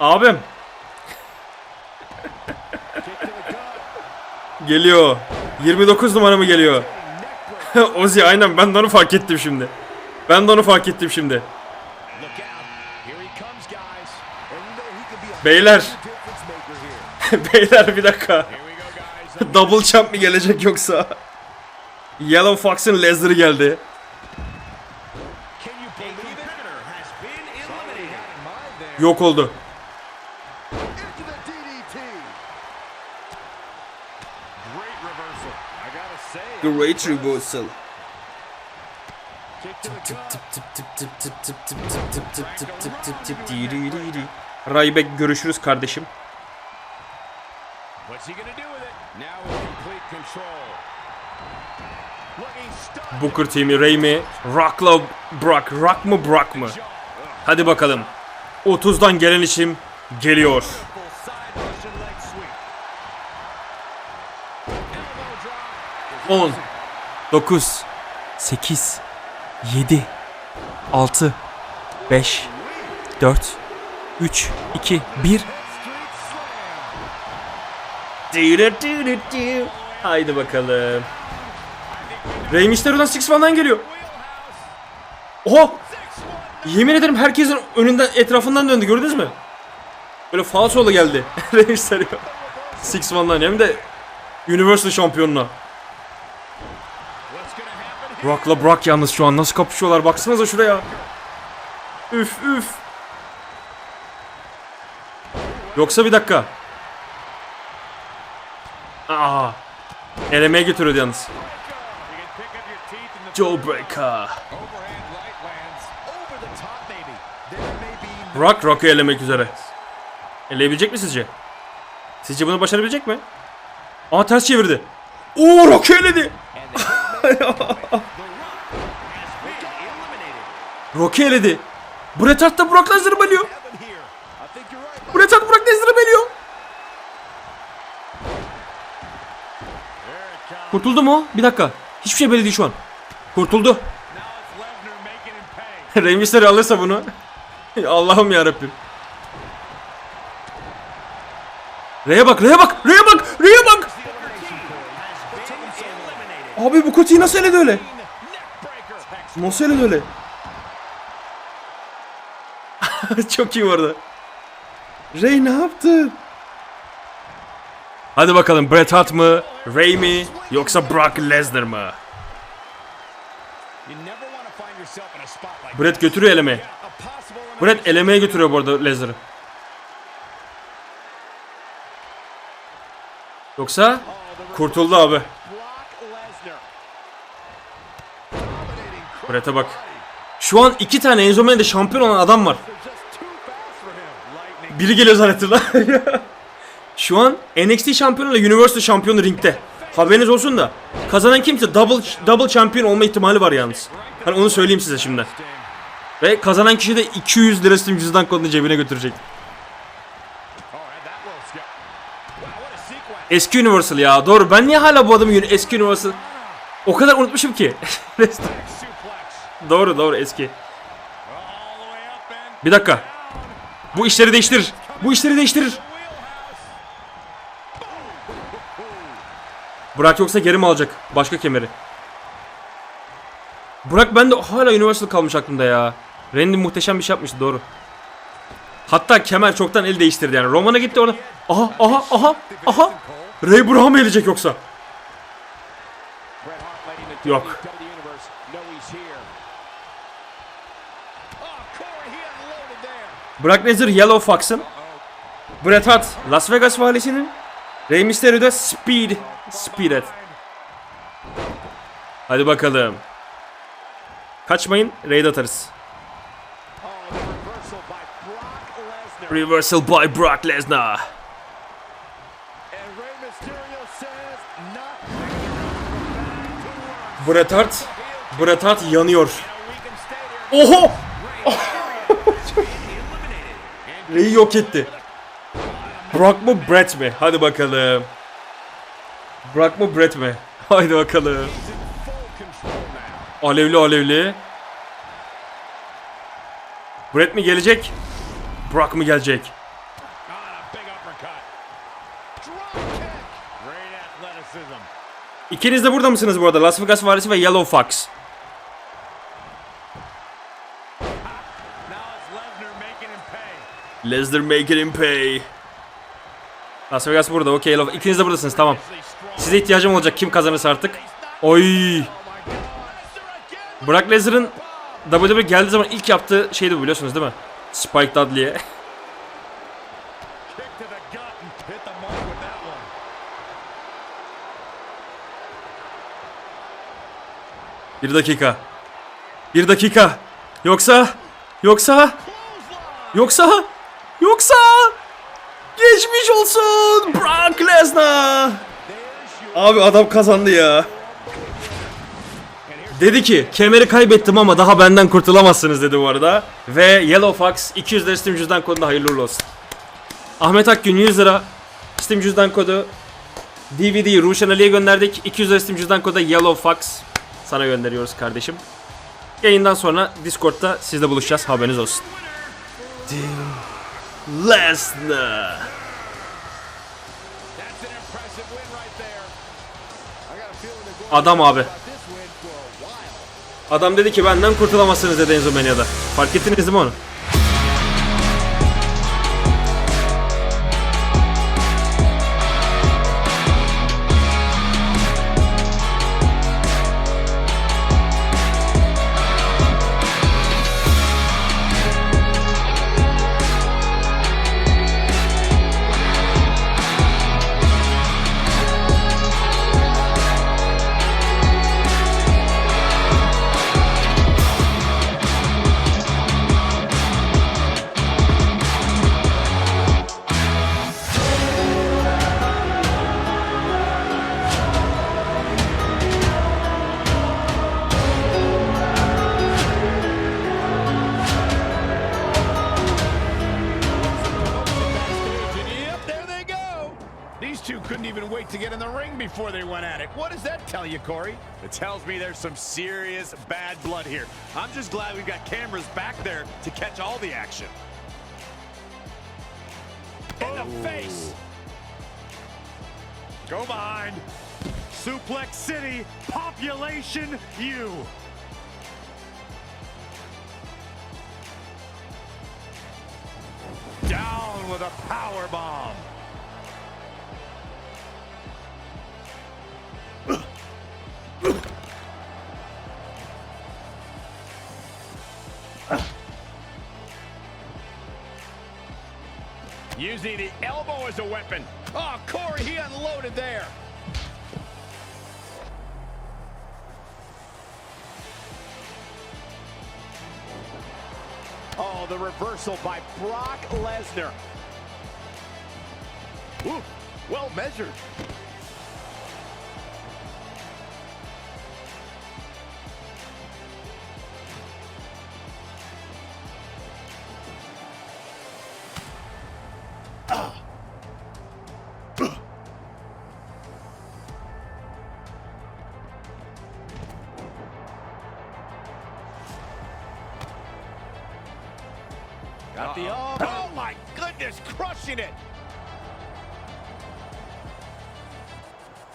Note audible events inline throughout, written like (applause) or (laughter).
Abim. geliyor. 29 numara mı geliyor? (laughs) Ozi aynen ben de onu fark ettim şimdi. Ben de onu fark ettim şimdi. Beyler. (laughs) Beyler bir dakika. (laughs) Double champ mı gelecek yoksa? Yellow Fox'ın Lesnar geldi. Yok oldu. With complete control. Looking stuck. Booker T'mi, Ray mi? Rock'la Brock. Rock mı Brock mı? Hadi bakalım. 30'dan gelen işim geliyor. 10 9 8 7 6 5 4 3 2 1 Haydi bakalım. Rey Mysterio'dan Six Man'dan geliyor. Oha! Yemin ederim herkesin önünden etrafından döndü gördünüz mü? Böyle falsolu geldi. (laughs) Rey Mysterio. Six Man'dan hem de Universal şampiyonuna. Rock'la Brock yalnız şu an nasıl kapışıyorlar baksanıza şuraya. Üf üf. Yoksa bir dakika. Aa. Elemeye götürüyordu yalnız. Jawbreaker. Rock Rock'ı elemek üzere. Eleyebilecek mi sizce? Sizce bunu başarabilecek mi? Aa ters çevirdi. Oo Rock'ı eledi. Rock'u eledi. Bret Hart da Brock Lesnar'ı right. Bret Hart Brock Lesnar'ı comes. Kurtuldu mu? Bir dakika. Hiçbir şey belli değil şu an. Kurtuldu. (laughs) Rey alırsa bunu. (laughs) Allah'ım ya Rabbim. Rey'e bak, Rey'e bak, Rey'e bak, Rey'e bak. Abi bu kutuyu nasıl eledi öyle? Nasıl eledi öyle? (laughs) Çok iyi vardı. Rey ne yaptı? Hadi bakalım Bret Hart mı, Rey mi yoksa Brock Lesnar mı? Bret götürüyor possible Bret elemeye götürüyor bu arada Lesnar'ı. Yoksa kurtuldu abi. Bret'e bak. Şu an iki tane Enzo Mane'de şampiyon olan adam var. Biri geliyor zannettim. (laughs) Şu an NXT şampiyonuyla Universal şampiyonu ringde. Haberiniz olsun da. Kazanan kimse double double şampiyon olma ihtimali var yalnız. Hani onu söyleyeyim size şimdi. Ve kazanan kişi de 200 lira Steam cüzdan kodunu cebine götürecek. Eski Universal ya. Doğru. Ben niye hala bu adamı eski Universal o kadar unutmuşum ki. (laughs) Doğru doğru eski. Bir dakika. Bu işleri değiştirir. Bu işleri değiştirir. Burak yoksa geri mi alacak? Başka kemeri. Burak bende hala Universal kalmış aklımda ya. Randy muhteşem bir şey yapmıştı doğru. Hatta kemer çoktan el değiştirdi yani. Roman'a gitti orada. Aha aha aha aha. Ray Brown mı gelecek yoksa? Yok. Brock Lesnar Yellow Fox'ın. Bret Hart Las Vegas valisinin. Rey Mysterio Speed. Speed Hadi bakalım. Kaçmayın. Raid atarız. Oh, reversal by Brock Lesnar. Bret Hart. Bret Hart yanıyor. Oho! Rey'i yok etti. Brock mu Brett mi? Hadi bakalım. Brock mu Brett mi? (laughs) Haydi bakalım. Alevli alevli. Brett mi gelecek? Brock mı gelecek? İkiniz de burada mısınız bu arada? Las Vegas Valisi ve Yellow Fox. Lesnar make him pay. Las Vegas burada. Okey Yellow. İkiniz de buradasınız tamam. Size ihtiyacım olacak kim kazanırsa artık. Oy. Brock Lesnar'ın WWE geldiği zaman ilk yaptığı şeydi bu biliyorsunuz değil mi? Spike Dudley'e. (laughs) Bir dakika. Bir dakika. Yoksa... Yoksa... Yoksa... Yoksa... Geçmiş olsun Brock Lesnar. Abi adam kazandı ya. Dedi ki kemeri kaybettim ama daha benden kurtulamazsınız dedi bu arada. Ve Yellow Fox 200 lira Steam cüzdan kodunda hayırlı uğurlu olsun. Ahmet Akgün 100 lira Steam cüzdan kodu. DVD'yi Ruşen Ali'ye gönderdik. 200 lira Steam cüzdan kodu Yellow Fox. Sana gönderiyoruz kardeşim. Yayından sonra Discord'da sizle buluşacağız. Haberiniz olsun. Lesnar. Adam abi. Adam dedi ki benden kurtulamazsınız dedi Enzo Mania'da. Fark ettiniz mi onu? Get in the ring before they went at it. What does that tell you, Corey? It tells me there's some serious bad blood here. I'm just glad we've got cameras back there to catch all the action. In the oh. face. Go behind. Suplex City, population U. Down with a power bomb. A weapon. Oh, Corey, he unloaded there. Oh, the reversal by Brock Lesnar. Ooh, well measured. Goodness, crushing it.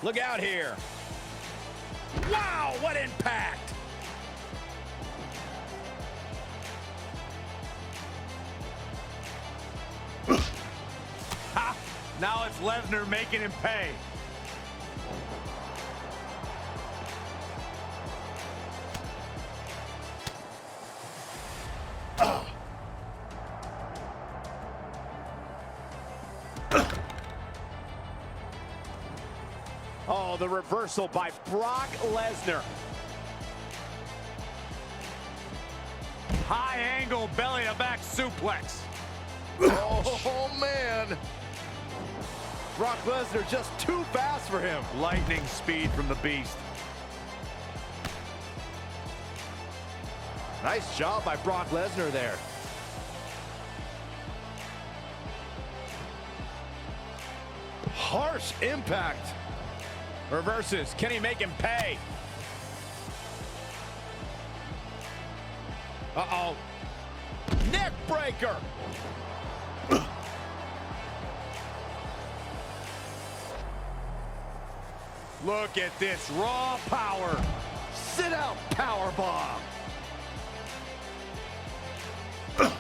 Look out here. Wow, what impact. Ha! Now it's Lesnar making him pay. Oh, the reversal by Brock Lesnar. High angle belly to back suplex. Oh, man. Brock Lesnar just too fast for him. Lightning speed from the beast. Nice job by Brock Lesnar there. Harsh impact. Reverses. Can he make him pay? Uh-oh. Neck breaker. (coughs) Look at this raw power. Sit out, power bomb. (coughs)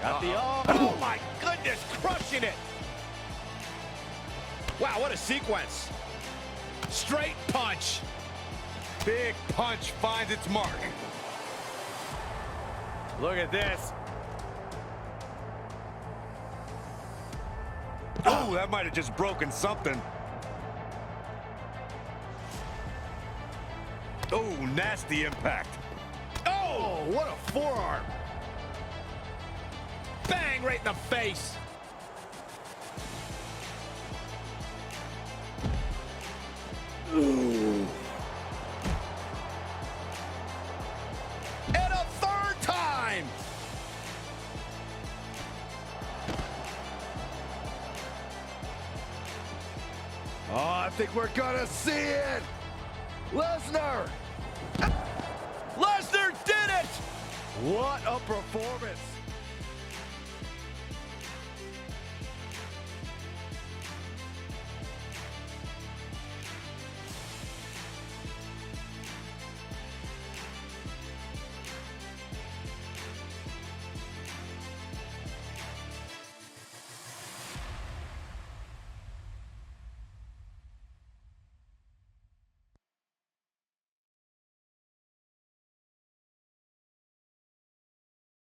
Got the arm. (coughs) Oh my goodness, crushing it. Wow, what a sequence. Straight punch. Big punch finds its mark. Look at this. Oh, that might have just broken something. Oh, nasty impact. Oh, what a forearm. Bang right in the face. And a third time. Oh, I think we're gonna see it. Lesnar. Lesnar did it. What a performance.